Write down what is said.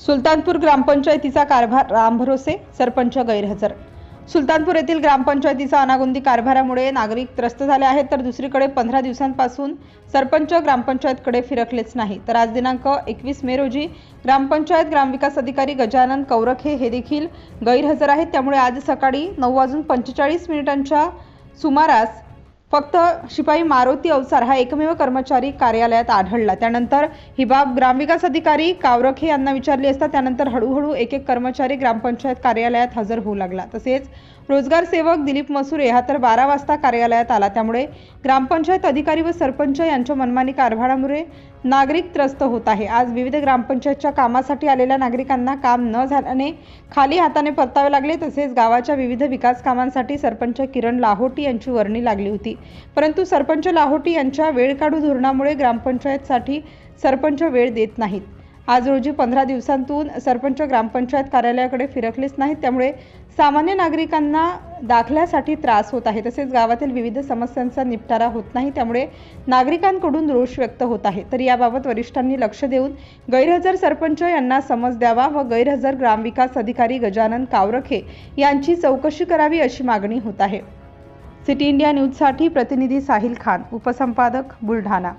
सुलतानपूर ग्रामपंचायतीचा कारभार रामभरोसे सरपंच गैरहजर. सुलतानपूर येथील ग्रामपंचायतीचा अनागोंदी कारभारामुळे नागरिक त्रस्त झाले आहेत तर दुसरीकडे पंधरा दिवसांपासून सरपंच ग्रामपंचायतकडे फिरकलेच नाही. तर आज दिनांक एकवीस मे रोजी ग्रामपंचायत ग्रामविकास अधिकारी गजानन कौरखे हे देखील गैरहजर आहेत. त्यामुळे आज सकाळी नऊ वाजून पंचेचाळीस मिनिटांच्या सुमारास फक्त शिपाई मारुती अवसार हा एकमेव कर्मचारी कार्यालयात आढळला. त्यानंतर ही बाब ग्रामविकास अधिकारी कावरखे यांना विचारली असता त्यानंतर हळूहळू एक एक कर्मचारी ग्रामपंचायत कार्यालयात हजर होऊ लागला. तसेच रोजगार सेवक दिलीप मसुरे हा तर बारा वाजता कार्यालयात आला. त्यामुळे ग्रामपंचायत अधिकारी व सरपंच यांच्या मनमानी कारभारामुळे नागरिक त्रस्त होत आहे. आज विविध ग्रामपंचायतच्या कामासाठी आलेल्या नागरिकांना काम न झाल्याने खाली हाताने परतावे लागले. तसेच गावाच्या विविध विकास कामांसाठी सरपंच किरण लाहोटी यांची वर्णी लागली होती. परंतु सरपंच लाहोटी यांच्या वेळ काढू धोरणामुळे ग्रामपंचायतसाठी सरपंच वेळ देत नाहीत. आज रोजी पंधरा दिवसांतून सरपंच ग्रामपंचायत कार्यालयाकडे फिरकलेच नाहीत. त्यामुळे सामान्य नागरिकांना दाखल्यासाठी त्रास होत आहे. तसेच गावातील विविध समस्यांचा निपटारा होत नाही. त्यामुळे नागरिकांकडून रोष व्यक्त होत आहे. तर याबाबत वरिष्ठांनी लक्ष देऊन गैरहजर सरपंच यांना समज द्यावा व गैरहजर ग्रामविकास अधिकारी गजानन कावरखे यांची चौकशी करावी अशी मागणी होत आहे. सिटी इंडिया न्यूजसाठी प्रतिनिधी साहिल खान उपसंपादक बुलढाणा.